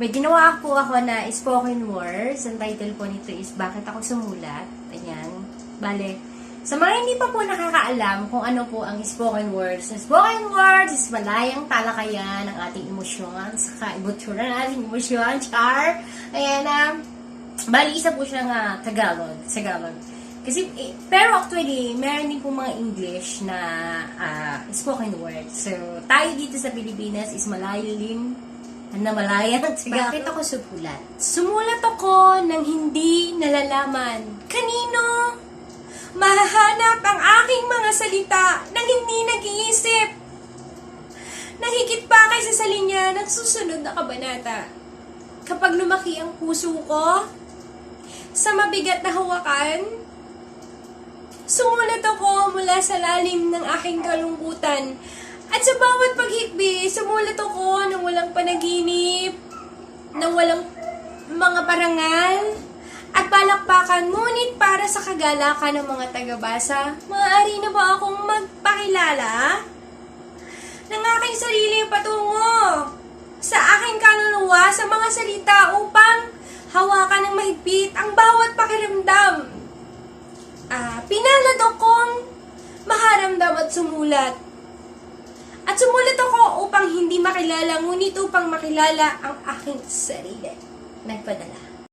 may ginawa po ako na spoken words. Ang title po nito is Bakit Ako Sumulat. Ayan. Bale, sa mga hindi pa po nakakaalam kung ano po ang spoken words. Spoken words is malayang talakayan ng ating emosyon, saka ibutura ng ating emosyon, char. Ayan, um, bali isa po siyang ah, Tagalog. Tagalog. Kasi, eh, pero actually, meron din po mga English na ah, spoken words. So, tayo dito sa Pilipinas is malalim na malaya. Bakit ako sumulat? Sumulat ako ng hindi nalalaman. Kanino? Mahahanap ang aking mga salita nang hindi nag-iisip. Nahigit pa kay sa linya ng susunod na kabanata. Kapag lumaki ang puso ko, sa mabigat na hawakan, sumulat ako mula sa lalim ng aking kalungkutan. At sa bawat paghikbi, sumulat ako ng walang panaginip, ng walang mga parangal, at palakpakan, ngunit para sa kagalakan ng mga tagabasa, maaari na ba akong magpakilala ng aking sarili patungo sa aking kaluluwa sa mga salita upang hawakan ng mahigpit ang bawat pakiramdam. Ah, pinalad akong maharamdam at sumulat. At sumulat ako upang hindi makilala, ngunit upang makilala ang aking sarili. Nagpadala.